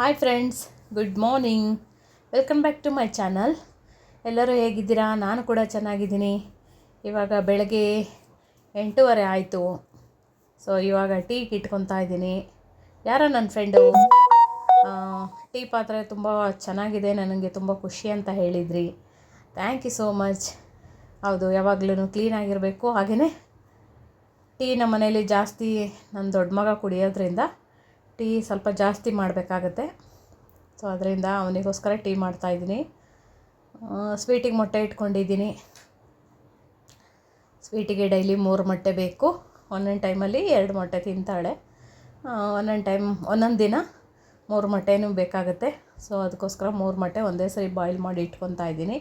Hi friends good morning welcome back to my channel ಎಲ್ಲರೂ ಹೇಗಿದ್ದೀರಾ? ನಾನು ಕೂಡ ಚೆನ್ನಾಗಿದ್ದೀನಿ. ಇವಾಗ ಬೆಳಗ್ಗೆ ಎಂಟೂವರೆ ಆಯಿತು. ಸೊ ಇವಾಗ ಟೀ ಇಟ್ಕೊತಾ ಇದ್ದೀನಿ. ಯಾರೋ ನನ್ನ ಫ್ರೆಂಡು ಟೀ ಪಾತ್ರೆ ತುಂಬ ಚೆನ್ನಾಗಿದೆ, ನನಗೆ ತುಂಬ ಖುಷಿ ಅಂತ ಹೇಳಿದ್ರಿ. ಥ್ಯಾಂಕ್ ಯು ಸೋ ಮಚ್ ಹೌದು ಯಾವಾಗಲೂ ಕ್ಲೀನಾಗಿರಬೇಕು ಹಾಗೆಯೇ ಟೀ ನಮ್ಮ ಮನೇಲಿ ಜಾಸ್ತಿ ನನ್ನ ದೊಡ್ಡ ಮಗ ಕುಡಿಯೋದ್ರಿಂದ ಟೀ ಸ್ವಲ್ಪ ಜಾಸ್ತಿ ಮಾಡಬೇಕಾಗತ್ತೆ. ಸೊ ಅದರಿಂದ ಅವನಿಗೋಸ್ಕರ ಟೀ ಮಾಡ್ತಾಯಿದ್ದೀನಿ ಸ್ವೀಟಿಗೆ ಮೊಟ್ಟೆ ಇಟ್ಕೊಂಡಿದ್ದೀನಿ. ಸ್ವೀಟಿಗೆ ಡೈಲಿ ಮೂರು ಮೊಟ್ಟೆ ಬೇಕು. ಒಂದೊಂದು ಟೈಮಲ್ಲಿ ಎರಡು ಮೊಟ್ಟೆ ತಿಂತಾಳೆ. ಒಂದೊಂದು ಟೈಮ್, ಒಂದೊಂದು ದಿನ ಮೂರು ಮೊಟ್ಟೆನೂ ಬೇಕಾಗುತ್ತೆ. ಸೊ ಅದಕ್ಕೋಸ್ಕರ ಮೂರು ಮೊಟ್ಟೆ ಒಂದೇ ಸರಿ ಬಾಯ್ಲ್ ಮಾಡಿ ಇಟ್ಕೊತಾ ಇದ್ದೀನಿ.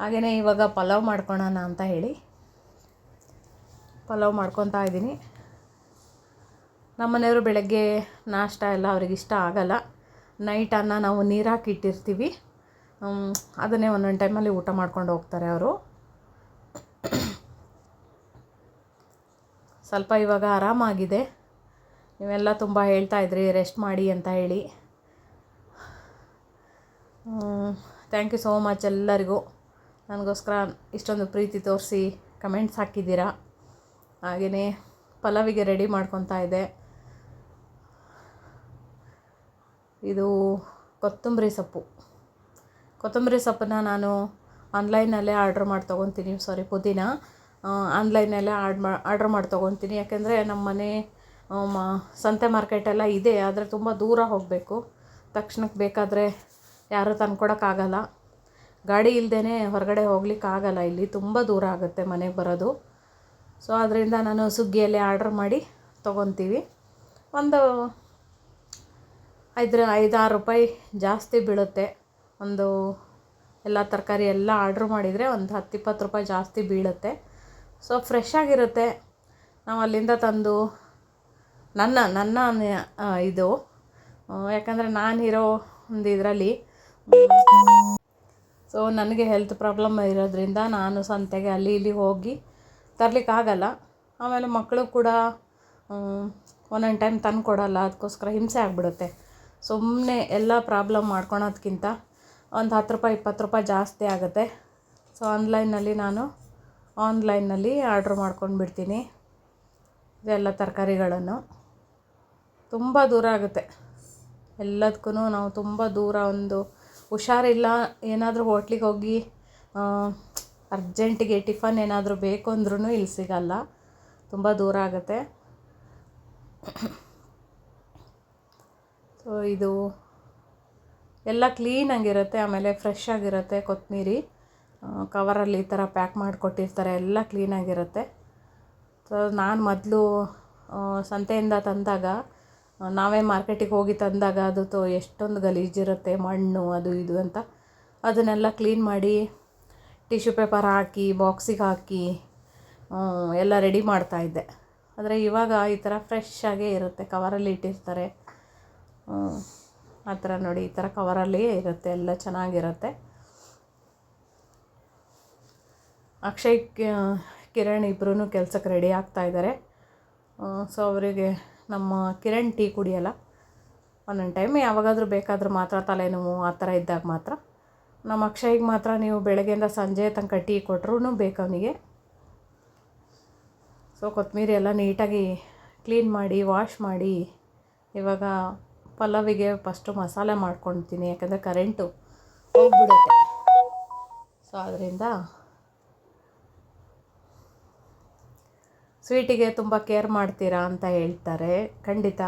ಹಾಗೆಯೇ ಇವಾಗ ಪಲಾವ್ ಮಾಡ್ಕೊಳೋಣ ಅಂತ ಹೇಳಿ ಪಲಾವ್ ಮಾಡ್ಕೊತಾ ಇದ್ದೀನಿ. ನಮ್ಮ ಮನೆಯವರು ಬೆಳಗ್ಗೆ ನಾಷ್ಟ ಎಲ್ಲ ಅವ್ರಿಗೆ ಇಷ್ಟ ಆಗಲ್ಲ. ನೈಟ್ ಅನ್ನ ನಾವು ನೀರು ಹಾಕಿ ಇಟ್ಟಿರ್ತೀವಿ ಅದನ್ನೇ ಒಂದೊಂದು ಟೈಮಲ್ಲಿ ಊಟ ಮಾಡ್ಕೊಂಡು ಹೋಗ್ತಾರೆ ಅವರು. ಸ್ವಲ್ಪ ಇವಾಗ ಆರಾಮಾಗಿದೆ. ನೀವೆಲ್ಲ ತುಂಬ ಹೇಳ್ತಾ ಇದ್ರಿ ರೆಸ್ಟ್ ಮಾಡಿ ಅಂತ ಹೇಳಿ. ಥ್ಯಾಂಕ್ ಯು ಸೋ ಮಚ್ ಎಲ್ಲರಿಗೂ. ನನಗೋಸ್ಕರ ಇಷ್ಟೊಂದು ಪ್ರೀತಿ ತೋರಿಸಿ ಕಮೆಂಟ್ಸ್ ಹಾಕಿದ್ದೀರಾ. ಹಾಗೆಯೇ ಪಲಾವಿಗೆ ರೆಡಿ ಮಾಡ್ಕೊತಾ ಇದ್ದೆ ಇದು ಕೊತ್ತಂಬರಿ ಸೊಪ್ಪು. ಕೊತ್ತಂಬರಿ ಸೊಪ್ಪನ್ನ ನಾನು ಆನ್ಲೈನಲ್ಲೇ ಆರ್ಡ್ರ್ ಮಾಡಿ ತೊಗೊತೀನಿ. ಸಾರಿ, ಪುದೀನ. ಆನ್ಲೈನಲ್ಲೇ ಆರ್ಡ್ ಮಾ, ಆರ್ಡ್ರ್ ಮಾಡಿ ತೊಗೊತೀನಿ. ಯಾಕೆಂದರೆ ನಮ್ಮ ಮನೆ ಮ, ಸಂತೆ ಮಾರ್ಕೆಟೆಲ್ಲ ಇದೆ, ಆದರೆ ತುಂಬ ದೂರ ಹೋಗಬೇಕು. ತಕ್ಷಣಕ್ಕೆ ಬೇಕಾದರೆ ಯಾರೂ ತಂದ್ಕೊಡೋಕ್ಕಾಗಲ್ಲ ಗಾಡಿ ಇಲ್ಲದೇ ಹೊರಗಡೆ ಹೋಗ್ಲಿಕ್ಕಾಗಲ್ಲ ಇಲ್ಲಿ. ತುಂಬ ದೂರ ಆಗುತ್ತೆ ಮನೆಗೆ ಬರೋದು. ಸೊ ಅದರಿಂದ ನಾನು ಸ್ವಿಗ್ಗಿಯಲ್ಲಿ ಆರ್ಡ್ರ್ ಮಾಡಿ ತೊಗೊತೀವಿ. ಒಂದು ಐದು ಐದಾರು ರೂಪಾಯಿ ಜಾಸ್ತಿ ಬೀಳುತ್ತೆ. ಒಂದು ಎಲ್ಲ ತರಕಾರಿ ಎಲ್ಲ ಆರ್ಡ್ರ್ ಮಾಡಿದರೆ ಒಂದು ಹತ್ತು ಇಪ್ಪತ್ತು ರೂಪಾಯಿ ಜಾಸ್ತಿ ಬೀಳುತ್ತೆ. ಸೊ ಫ್ರೆಶ್ ಆಗಿರುತ್ತೆ. ನಾವು ಅಲ್ಲಿಂದ ತಂದು ನನ್ನ ನನ್ನ ಇದು ಯಾಕಂದರೆ ನಾನು ಇರೋ ಒಂದು ಇದರಲ್ಲಿ. ಸೊ ನನಗೆ ಹೆಲ್ತ್ ಪ್ರಾಬ್ಲಮ್ ಇರೋದ್ರಿಂದ ನಾನು ಸಂತೆಗೆ ಅಲ್ಲಿ ಇಲ್ಲಿ ಹೋಗಿ ತರಲಿಕ್ಕಾಗಲ್ಲ ಆಮೇಲೆ ಮಕ್ಕಳು ಕೂಡ ಒಂದೊಂದು ಟೈಮ್ ತಂದು ಕೊಡಲ್ಲ ಅದಕ್ಕೋಸ್ಕರ ಹಿಂಸೆ ಆಗಿಬಿಡುತ್ತೆ. ಸುಮ್ಮನೆ ಎಲ್ಲ ಪ್ರಾಬ್ಲಮ್ ಮಾಡ್ಕೊಳೋದ್ಕಿಂತ ಒಂದು ಹತ್ತು ರೂಪಾಯಿ, ಇಪ್ಪತ್ತು ರೂಪಾಯಿ ಜಾಸ್ತಿ ಆಗುತ್ತೆ. ಸೊ ಆನ್ಲೈನಲ್ಲಿ ನಾನು ಆನ್ಲೈನಲ್ಲಿ ಆರ್ಡ್ರ್ ಮಾಡ್ಕೊಂಡು ಬಿಡ್ತೀನಿ ಇದೆಲ್ಲ ತರಕಾರಿಗಳನ್ನು. ತುಂಬ ದೂರ ಆಗುತ್ತೆ. ಎಲ್ಲದಕ್ಕೂ ನಾವು ತುಂಬ ದೂರ ಒಂದು ಹುಷಾರಿಲ್ಲ. ಏನಾದರೂ ಹೋಟ್ಲಿಗೆ ಹೋಗಿ ಅರ್ಜೆಂಟಿಗೆ ಟಿಫನ್ ಏನಾದರೂ ಬೇಕು ಅಂದ್ರೂ ಇಲ್ಲಿ ಸಿಗಲ್ಲ. ತುಂಬ ದೂರ ಆಗುತ್ತೆ. ಇದು ಎಲ್ಲ ಕ್ಲೀನಾಗಿರುತ್ತೆ ಆಮೇಲೆ ಫ್ರೆಶ್ ಆಗಿರುತ್ತೆ ಕೊತ್ತಂಬರಿ ಕವರಲ್ಲಿ ಈ ಥರ ಪ್ಯಾಕ್ ಮಾಡಿಕೊಟ್ಟಿರ್ತಾರೆ, ಎಲ್ಲ ಕ್ಲೀನಾಗಿರುತ್ತೆ ಸೊ ನಾನು ಮೊದಲು ಸಂತೆಯಿಂದ ತಂದಾಗ ನಾವೇ ಮಾರ್ಕೆಟಿಗೆ ಹೋಗಿ ತಂದಾಗ ಅದು ತೋ ಎಷ್ಟೊಂದು ಗಲೀಜಿರುತ್ತೆ ಮಣ್ಣು, ಅದು ಇದು ಅಂತ. ಅದನ್ನೆಲ್ಲ ಕ್ಲೀನ್ ಮಾಡಿ ಟಿಶ್ಯೂ ಪೇಪರ್ ಹಾಕಿ ಬಾಕ್ಸಿಗೆ ಹಾಕಿ ಎಲ್ಲ ರೆಡಿ ಮಾಡ್ತಾಯಿದ್ದೆ ಆದರೆ ಇವಾಗ ಈ ಥರ ಫ್ರೆಶ್ ಆಗೇ ಇರುತ್ತೆ ಕವರಲ್ಲಿ ಇಟ್ಟಿರ್ತಾರೆ. ಆ ಥರ ನೋಡಿ, ಈ ಥರ ಕವರಲ್ಲಿಯೇ ಇರುತ್ತೆ, ಎಲ್ಲ ಚೆನ್ನಾಗಿರುತ್ತೆ. ಅಕ್ಷಯ್ ಕಿರಣ್ ಇಬ್ಬರೂ ಕೆಲ್ಸಕ್ಕೆ ರೆಡಿ ಆಗ್ತಾ ಇದ್ದಾರೆ ಸೊ ಅವರಿಗೆ ನಮ್ಮ ಕಿರಣ್ ಟೀ ಕುಡಿಯಲ್ಲ. ಒಂದೊಂದು ಟೈಮ್ ಯಾವಾಗಾದರೂ ಬೇಕಾದರೂ ಮಾತ್ರ ತಲೆನೋವು ಆ ಥರ ಇದ್ದಾಗ ಮಾತ್ರ. ನಮ್ಮ ಅಕ್ಷಯ್ಗೆ ಮಾತ್ರ ನೀವು ಬೆಳಗ್ಗೆಯಿಂದ ಸಂಜೆ ತನಕ ಟೀ ಕೊಟ್ಟರು ಬೇಕು ಅವನಿಗೆ. ಸೊ ಕೊತ್ತಂಬರಿ ಎಲ್ಲ ನೀಟಾಗಿ ಕ್ಲೀನ್ ಮಾಡಿ ವಾಶ್ ಮಾಡಿ, ಇವಾಗ ಪಲಾವಿಗೆ ಫಸ್ಟು ಮಸಾಲೆ ಮಾಡ್ಕೊಳ್ತೀನಿ ಯಾಕಂದರೆ ಕರೆಂಟು ಹೋಗ್ಬಿಡುತ್ತೆ. ಸೊ ಅದರಿಂದ ಸ್ವೀಟಿಗೆ ತುಂಬ ಕೇರ್ ಮಾಡ್ತೀರಾ ಅಂತ ಹೇಳ್ತಾರೆ. ಖಂಡಿತ,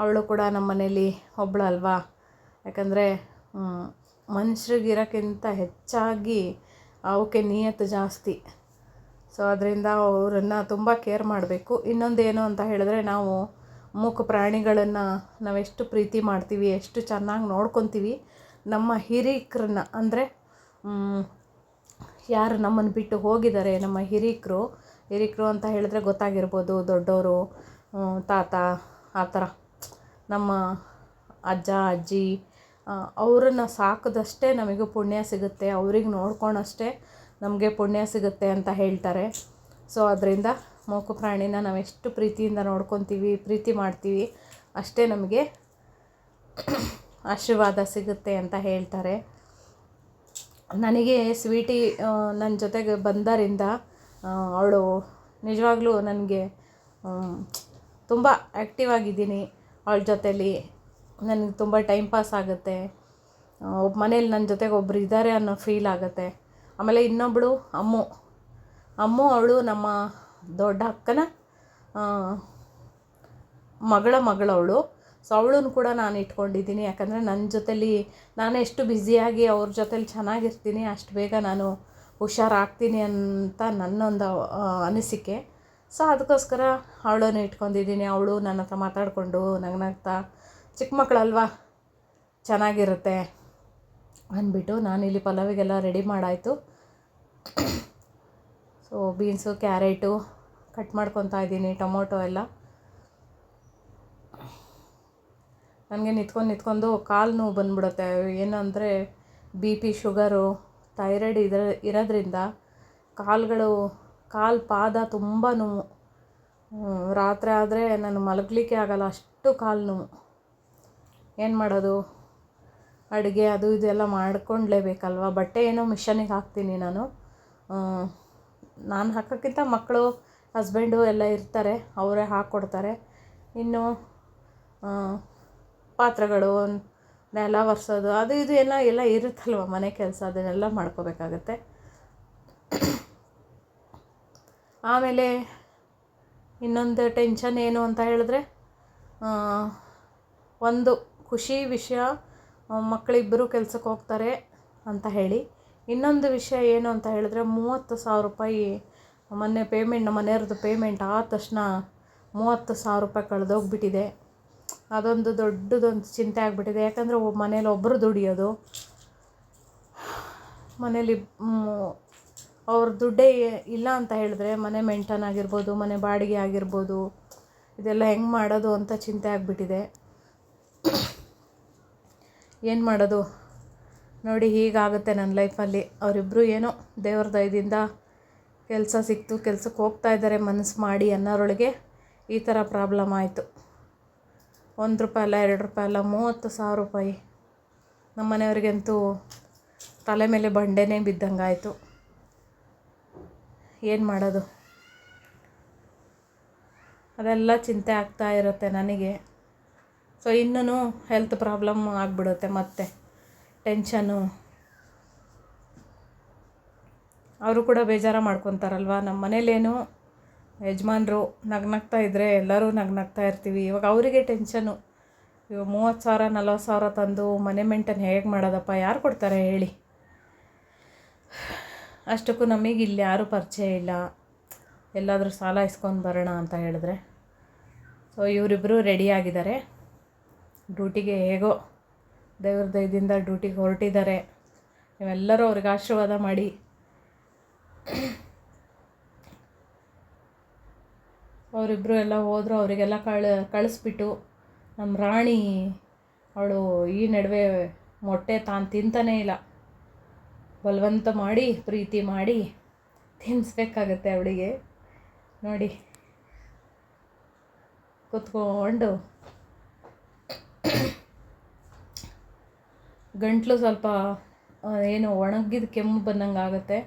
ಅವಳು ಕೂಡ ನಮ್ಮ ಮನೇಲಿ ಒಬ್ಬಳಲ್ವಾ ಯಾಕಂದರೆ ಮನುಷ್ಯರಿಗಿರೋಕ್ಕಿಂತ ಹೆಚ್ಚಾಗಿ ಅವಕ್ಕೆ ನಿಯತ್ತು ಜಾಸ್ತಿ. ಸೊ ಅದರಿಂದ ಅವರನ್ನು ತುಂಬ ಕೇರ್ ಮಾಡಬೇಕು. ಇನ್ನೊಂದೇನು ಅಂತ ಹೇಳಿದ್ರೆ ನಾವು ಮೂಕ ಪ್ರಾಣಿಗಳನ್ನು ನಾವೆಷ್ಟು ಪ್ರೀತಿ ಮಾಡ್ತೀವಿ, ಎಷ್ಟು ಚೆನ್ನಾಗಿ ನೋಡ್ಕೊತೀವಿ, ನಮ್ಮ ಹಿರೀಕರನ್ನ ಅಂದರೆ ಯಾರು ನಮ್ಮನ್ನು ಬಿಟ್ಟು ಹೋಗಿದ್ದಾರೆ, ನಮ್ಮ ಹಿರೀಕರು ಹಿರೀಕರು ಅಂತ ಹೇಳಿದ್ರೆ ಗೊತ್ತಾಗಿರ್ಬೋದು ದೊಡ್ಡವರು ತಾತ, ಆ ಥರ. ನಮ್ಮ ಅಜ್ಜ, ಅಜ್ಜಿ ಅವರನ್ನು ಸಾಕಿದಷ್ಟೇ ನಮಗೂ ಪುಣ್ಯ ಸಿಗುತ್ತೆ, ಅವ್ರಿಗೆ ನೋಡ್ಕೊಂಡಷ್ಟೇ ನಮಗೆ ಪುಣ್ಯ ಸಿಗುತ್ತೆ ಅಂತ ಹೇಳ್ತಾರೆ. ಸೊ ಅದರಿಂದ ಮೂಕು ಪ್ರಾಣಿನ ನಾವು ಎಷ್ಟು ಪ್ರೀತಿಯಿಂದ ನೋಡ್ಕೊತೀವಿ, ಪ್ರೀತಿ ಮಾಡ್ತೀವಿ, ಅಷ್ಟೇ ನಮಗೆ ಆಶೀರ್ವಾದ ಸಿಗುತ್ತೆ ಅಂತ ಹೇಳ್ತಾರೆ. ನನಗೆ ಸ್ವೀಟಿ ನನ್ನ ಜೊತೆಗೆ ಬಂದರಿಂದ ಅವಳು ನಿಜವಾಗ್ಲೂ ನನಗೆ ತುಂಬ ಆ್ಯಕ್ಟಿವ್ ಆಗಿದ್ದೀನಿ ಅವಳ ಜೊತೇಲಿ. ನನಗೆ ತುಂಬ ಟೈಮ್ ಪಾಸ್ ಆಗುತ್ತೆ. ಒಬ್ಬ ಮನೇಲಿ ನನ್ನ ಜೊತೆಗೆ ಒಬ್ರು ಇದ್ದಾರೆ ಅನ್ನೋ ಫೀಲ್ ಆಗುತ್ತೆ. ಆಮೇಲೆ ಇನ್ನೊಬ್ಬಳು ಅಮ್ಮು. ಅಮ್ಮು, ಅವಳು ನಮ್ಮ ದೊಡ್ಡ ಅಕ್ಕನ ಮಗಳ ಮಗಳವಳು. ಸೊ ಅವಳನ್ನು ಕೂಡ ನಾನು ಇಟ್ಕೊಂಡಿದ್ದೀನಿ. ಯಾಕಂದರೆ ನನ್ನ ಜೊತೇಲಿ ನಾನು ಎಷ್ಟು ಬ್ಯುಸಿಯಾಗಿ ಅವ್ರ ಜೊತೇಲಿ ಚೆನ್ನಾಗಿರ್ತೀನಿ, ಅಷ್ಟು ಬೇಗ ನಾನು ಹುಷಾರಾಗ್ತೀನಿ ಅಂತ ನನ್ನೊಂದು ಅನಿಸಿಕೆ. ಸೊ ಅದಕ್ಕೋಸ್ಕರ ಅವಳನ್ನು ಇಟ್ಕೊಂಡಿದ್ದೀನಿ. ಅವಳು ನನ್ನ ಹತ್ರ ಮಾತಾಡಿಕೊಂಡು ನಗ್ನಗ್ತಾ ಚಿಕ್ಕ ಮಕ್ಕಳಲ್ವಾ? ಚೆನ್ನಾಗಿರುತ್ತೆ ಅಂದ್ಬಿಟ್ಟು ನಾನಿಲ್ಲಿ ಪಲಾವಿಗೆಲ್ಲ ರೆಡಿ ಮಾಡಾಯಿತು. ಸೊ ಬೀನ್ಸು ಕ್ಯಾರೆಟು ಕಟ್ ಮಾಡ್ಕೊತಾ ಇದ್ದೀನಿ, ಟೊಮೊಟೊ ಎಲ್ಲ. ನನಗೆ ನಿಂತ್ಕೊಂಡು ನಿಂತ್ಕೊಂಡು ಕಾಲು ನೋವು ಬಂದ್ಬಿಡುತ್ತೆ. ಏನಂದರೆ ಬಿ ಪಿ ಶುಗರು ಥೈರಾಯ್ಡ್ ಇದ್ರ, ಇರೋದ್ರಿಂದ ಕಾಲುಗಳು, ಕಾಲು ಪಾದ ತುಂಬ ನೋವು. ರಾತ್ರಿ ಆದರೆ ನಾನು ಮಲಗಲಿಕ್ಕೆ ಆಗಲ್ಲ, ಅಷ್ಟು ಕಾಲು ನೋವು. ಏನು ಮಾಡೋದು? ಅಡುಗೆ ಅದು ಇದೆಲ್ಲ ಎಲ್ಲ ಮಾಡ್ಕೊಳ್ಲೇಬೇಕಲ್ವ ಬಟ್ಟೆ ಏನೋ ಮಿಷನಿಗೆ ಹಾಕ್ತೀನಿ ನಾನು. ನಾನು ಹಾಕೋಕ್ಕಿಂತ ಮಕ್ಕಳು ಹಸ್ಬೆಂಡು ಎಲ್ಲ ಇರ್ತಾರೆ, ಅವರೇ ಹಾಕ್ಕೊಡ್ತಾರೆ ಇನ್ನು ಪಾತ್ರೆಗಳು, ನೆಲ ಒರೆಸೋದು, ಅದು ಇದು ಎಲ್ಲ ಎಲ್ಲ ಇರುತ್ತಲ್ವ ಮನೆ ಕೆಲಸ, ಅದನ್ನೆಲ್ಲ ಮಾಡ್ಕೋಬೇಕಾಗತ್ತೆ. ಆಮೇಲೆ ಇನ್ನೊಂದು ಟೆನ್ಷನ್ ಏನು ಅಂತ ಹೇಳಿದ್ರೆ ಒಂದು ಖುಷಿ ವಿಷಯ, ಮಕ್ಕಳಿಬ್ಬರು ಕೆಲ್ಸಕ್ಕೆ ಹೋಗ್ತಾರೆ ಅಂತ ಹೇಳಿ. ಇನ್ನೊಂದು ವಿಷಯ ಏನು ಅಂತ ಹೇಳಿದ್ರೆ ಮೂವತ್ತು ಸಾವಿರ ರೂಪಾಯಿ ಮೊನ್ನೆ ಪೇಮೆಂಟ್ ನಮ್ಮ ಮನೆಯವ್ರದ್ದು ಪೇಮೆಂಟ್ ಆದ ತಕ್ಷಣ ಮೂವತ್ತು ಸಾವಿರ ರೂಪಾಯಿ ಕಳೆದೋಗ್ಬಿಟ್ಟಿದೆ ಅದೊಂದು ದೊಡ್ಡದೊಂದು ಚಿಂತೆ ಆಗಿಬಿಟ್ಟಿದೆ. ಯಾಕಂದರೆ ಮನೇಲಿ ಒಬ್ಬರು ದುಡಿಯೋದು. ಮನೇಲಿ ಅವ್ರ ದುಡ್ಡೇ ಇಲ್ಲ ಅಂತ ಹೇಳಿದ್ರೆ ಮನೆ ಮೇಂಟೈನ್ ಆಗಿರ್ಬೋದು, ಮನೆ ಬಾಡಿಗೆ ಆಗಿರ್ಬೋದು, ಇದೆಲ್ಲ ಹೆಂಗೆ ಮಾಡೋದು ಅಂತ ಚಿಂತೆ ಆಗಿಬಿಟ್ಟಿದೆ. ಏನು ಮಾಡೋದು? ನೋಡಿ ಹೀಗಾಗುತ್ತೆ ನನ್ನ ಲೈಫಲ್ಲಿ. ಅವರಿಬ್ಬರು ಏನೋ ದೇವ್ರ ದಯದಿಂದ ಕೆಲಸ ಸಿಕ್ತು, ಕೆಲ್ಸಕ್ಕೆ ಹೋಗ್ತಾ ಇದ್ದಾರೆ ಮನಸ್ಸು ಮಾಡಿ ಅನ್ನೋರೊಳಗೆ ಈ ಥರ ಪ್ರಾಬ್ಲಮ್ ಆಯಿತು. ಒಂದು ರೂಪಾಯಿ ಅಲ್ಲ, ಎರಡು ರೂಪಾಯಿ ಅಲ್ಲ, ಮೂವತ್ತು ಸಾವಿರ ರೂಪಾಯಿ. ನಮ್ಮ ಮನೆಯವ್ರಿಗಂತೂ ತಲೆ ಮೇಲೆ ಬಂಡೆನೇ ಬಿದ್ದಂಗೆ ಆಯಿತು ಏನು ಮಾಡೋದು? ಅದೆಲ್ಲ ಚಿಂತೆ ಆಗ್ತಾ ಇರುತ್ತೆ ನನಗೆ. ಸೊ ಇನ್ನೂ ಹೆಲ್ತ್ ಪ್ರಾಬ್ಲಮ್ ಆಗಿಬಿಡುತ್ತೆ ಮತ್ತೆ. ಟೆನ್ಷನು. ಅವರು ಕೂಡ ಬೇಜಾರು ಮಾಡ್ಕೊತಾರಲ್ವ? ನಮ್ಮ ಮನೇಲೇನು ಯಜಮಾನ್ರು ನಗ್ನಗ್ತಾ ಇದ್ದರೆ ಎಲ್ಲರೂ ನಗ್ನಗ್ತಾ ಇರ್ತೀವಿ. ಇವಾಗ ಅವರಿಗೆ ಟೆನ್ಷನು. ಇವಾಗ ಮೂವತ್ತು ಸಾವಿರ, ನಲ್ವತ್ತು ಸಾವಿರ ತಂದು ಮನೆ ಮೇಂಟೈನ್ ಹೇಗೆ ಮಾಡೋದಪ್ಪ? ಯಾರು ಕೊಡ್ತಾರೆ ಹೇಳಿ. ಅಷ್ಟಕ್ಕೂ ನಮಗೆ ಇಲ್ಲಿ ಯಾರೂ ಪರಿಚಯ ಇಲ್ಲ. ಎಲ್ಲಾದರೂ ಸಾಲ ಇಸ್ಕೊಂಡು ಬರೋಣ ಅಂತ ಹೇಳಿದ್ರೆ. ಸೊ ಇವರಿಬ್ಬರು ರೆಡಿಯಾಗಿದ್ದಾರೆ ಡ್ಯೂಟಿಗೆ ಹೇಗೋ ದೇವ್ರ ದಯದಿಂದ ಡ್ಯೂಟಿಗೆ ಹೊರಟಿದ್ದಾರೆ. ನೀವೆಲ್ಲರೂ ಅವ್ರಿಗೆ ಆಶೀರ್ವಾದ ಮಾಡಿ. ಅವರಿಬ್ಬರು ಎಲ್ಲ ಹೋದರು, ಅವರಿಗೆಲ್ಲ ಕಳ, ಕಳಿಸ್ಬಿಟ್ಟು ನಮ್ಮ ರಾಣಿ, ಅವಳು ಈ ನಡುವೆ ಮೊಟ್ಟೆ ತಾನು ತಿಂತಾನೇ ಇಲ್ಲ. ಬಲವಂತ ಮಾಡಿ, ಪ್ರೀತಿ ಮಾಡಿ ತಿನ್ನಿಸ್ಬೇಕಾಗತ್ತೆ ಅವಳಿಗೆ. ನೋಡಿ. ಕುತ್ಕೊಂಡು ಗಂಟ್ಲು ಸ್ವಲ್ಪ ಏನು ಒಣಗಿದ ಕೆಮ್ಮು ಬಂದಂಗೆ ಆಗುತ್ತೆ.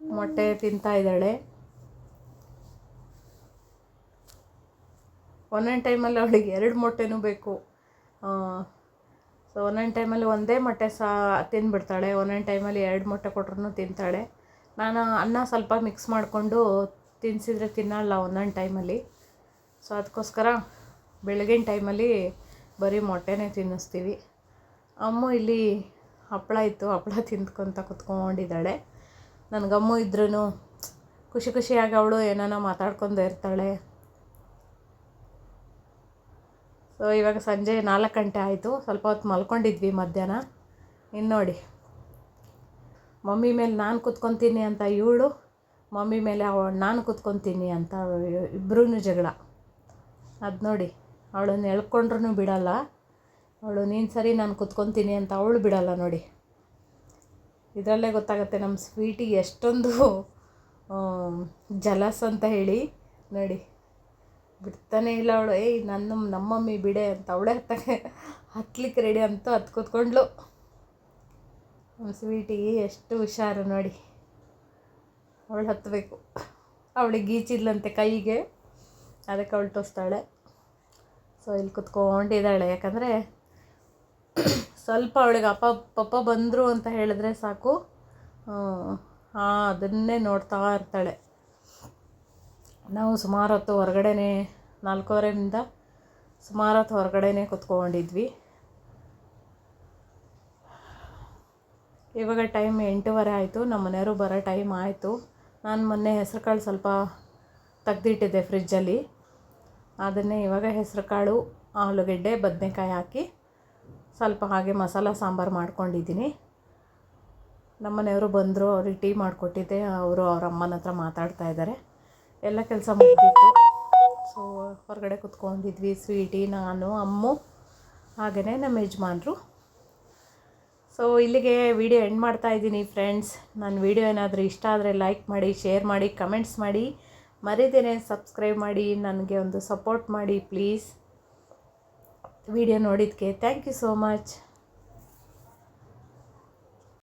ಮೊಟ್ಟೆ ತಿಂತಾ ಇದ್ದಾಳೆ. ಒಂದೊಂದು ಟೈಮಲ್ಲಿ ಅವಳಿಗೆ ಎರಡು ಮೊಟ್ಟೆನೂ ಬೇಕು. ಸೊ ಒಂದೊಂದು ಟೈಮಲ್ಲಿ ಒಂದೇ ಮೊಟ್ಟೆ ಸಹ ತಿಂದ್ಬಿಡ್ತಾಳೆ ಒಂದೊಂದು ಟೈಮಲ್ಲಿ ಎರಡು ಮೊಟ್ಟೆ ಕೊಟ್ರೂ ತಿಂತಾಳೆ. ನಾನು ಅನ್ನ ಸ್ವಲ್ಪ ಮಿಕ್ಸ್ ಮಾಡಿಕೊಂಡು ತಿನ್ನಿಸಿದ್ರೆ ತಿನ್ನಲ್ಲ ಒಂದೊಂದು ಟೈಮಲ್ಲಿ. ಸೊ ಅದಕ್ಕೋಸ್ಕರ ಬೆಳಗಿನ ಟೈಮಲ್ಲಿ ಬರೀ ಮೊಟ್ಟೆನೇ ತಿನ್ನಿಸ್ತೀವಿ. ಅಮ್ಮ ಇಲ್ಲಿ ಹಪ್ಪಳ ಇತ್ತು, ಹಪ್ಪಳ ತಿಂದ್ಕೊತ ಕುತ್ಕೊಂಡಿದ್ದಾಳೆ ನನಗಮ್ಮು ಇದ್ರೂ ಖುಷಿ ಖುಷಿಯಾಗಿ ಅವಳು ಏನಾನ ಮಾತಾಡ್ಕೊಂಡು ಇರ್ತಾಳೆ. ಸೊ ಇವಾಗ ಸಂಜೆ ನಾಲ್ಕು ಗಂಟೆ ಆಯಿತು. ಸ್ವಲ್ಪ ಹೊತ್ತು ಮಲ್ಕೊಂಡಿದ್ವಿ ಮಧ್ಯಾಹ್ನ. ಇನ್ನು ನೋಡಿ. ಮಮ್ಮಿ ಮೇಲೆ ನಾನು ಕುತ್ಕೊತೀನಿ ಅಂತ ಇವಳು, ಮಮ್ಮಿ ಮೇಲೆ ಅವ ನಾನು ಕುತ್ಕೊತೀನಿ ಅಂತ ಇಬ್ಬರೂ ಜಗಳ. ಅದು ನೋಡಿ, ಅವಳನ್ನು ಎಳ್ಕೊಂಡ್ರೂ ಬಿಡಲ್ಲ. ಅವಳು, ನೀನು ಸರಿ, ನಾನು ಕುತ್ಕೊತೀನಿ ಅಂತ ಅವಳು ಬಿಡಲ್ಲ ನೋಡಿ. ಇದರಲ್ಲೇ ಗೊತ್ತಾಗುತ್ತೆ ನಮ್ಮ ಸ್ವೀಟಿಗೆ ಎಷ್ಟೊಂದು ಜಲಸ್ ಅಂತ ಹೇಳಿ ನೋಡಿ. ಬಿಡ್ತಾನೆ ಇಲ್ಲ ಅವಳು, ಏಯ್, ನನ್ನ ನಮ್ಮಮ್ಮಿ ಬಿಡೆ ಅಂತ ಅವಳೇ ಹತ್ತಕ್ಕೆ ಹತ್ಲಿಕ್ಕೆ ರೆಡಿ ಅಂತೂ ಹತ್ತು ಕೂತ್ಕೊಂಡ್ಲು ನಮ್ಮ ಸ್ವೀಟಿಗೆ ಎಷ್ಟು ಹುಷಾರು ನೋಡಿ. ಅವಳು ಹತ್ತಬೇಕು ಅವಳಿಗೆ ಗೀಚಿದ್ಲಂತೆ ಕೈಗೆ. ಅದಕ್ಕೆ ಅವಳು ತೋರಿಸ್ತಾಳೆ. ಸೊ ಇಲ್ಲಿ ಕುತ್ಕೊಂಡಿದ್ದಾಳೆ. ಯಾಕಂದರೆ ಸ್ವಲ್ಪ ಅವಳಿಗೆ ಅಪ್ಪ, ಪಪ್ಪ ಬಂದರು ಅಂತ ಹೇಳಿದ್ರೆ ಸಾಕು. ಹಾಂ ಅದನ್ನೇ ನೋಡ್ತಾ ಇರ್ತಾಳೆ. ನಾವು ಸುಮಾರು ಹೊತ್ತು ಹೊರಗಡೆನೇ, ನಾಲ್ಕೂವರೆಯಿಂದ ಸುಮಾರು ಹೊತ್ತು ಹೊರಗಡೆನೇ ಕುತ್ಕೊಂಡಿದ್ವಿ. ಇವಾಗ ಟೈಮ್ ಎಂಟೂವರೆ ಆಯಿತು. ನಮ್ಮ ಮನೆಯವರು ಬರೋ ಟೈಮ್ ಆಯಿತು. ನಾನು ಮೊನ್ನೆ ಹೆಸರು ಕಾಳು ಸ್ವಲ್ಪ ತೆಗ್ದಿಟ್ಟಿದ್ದೆ ಫ್ರಿಜ್ಜಲ್ಲಿ ಅದನ್ನೇ ಇವಾಗ ಹೆಸರು ಕಾಳು, ಆಲೂಗೆಡ್ಡೆ, ಬದನೆಕಾಯಿ ಹಾಕಿ ಸ್ವಲ್ಪ ಹಾಗೆ ಮಸಾಲ, ಸಾಂಬಾರು ಮಾಡ್ಕೊಂಡಿದ್ದೀನಿ. ನಮ್ಮ ಮನೆಯವರು ಬಂದರು, ಅವ್ರಿಗೆ ಟೀ ಮಾಡಿಕೊಟ್ಟಿದ್ದೆ, ಅವರು ಅವ್ರ ಅಮ್ಮನ ಹತ್ರ ಮಾತಾಡ್ತಾ ಇದ್ದಾರೆ. ಎಲ್ಲ ಕೆಲಸ ಮುಗಿದಿತ್ತು. ಸೊ ಹೊರಗಡೆ ಕುತ್ಕೊಂಡಿದ್ವಿ, ಸ್ವೀಟಿ, ನಾನು, ಅಮ್ಮು ಹಾಗೆಯೇ ನಮ್ಮ ಯಜಮಾನ್ರು. ಸೊ ಇಲ್ಲಿಗೆ ವಿಡಿಯೋ ಎಂಡ್ ಮಾಡ್ತಾ ಇದ್ದೀನಿ ಫ್ರೆಂಡ್ಸ್ ನನ್ನ ವಿಡಿಯೋ ಏನಾದರೂ ಇಷ್ಟ ಆದರೆ ಲೈಕ್ ಮಾಡಿ ಶೇರ್ ಮಾಡಿ ಕಮೆಂಟ್ಸ್ ಮಾಡಿ. ಮರಿದೇನೆ ಸಬ್ಸ್ಕ್ರೈಬ್ ಮಾಡಿ ನನಗೆ ಒಂದು ಸಪೋರ್ಟ್ ಮಾಡಿ ಪ್ಲೀಸ್ ವಿಡಿಯೋ ನೋಡಿದ್ದಕ್ಕೆ ಥ್ಯಾಂಕ್ ಯು ಸೋ ಮಚ್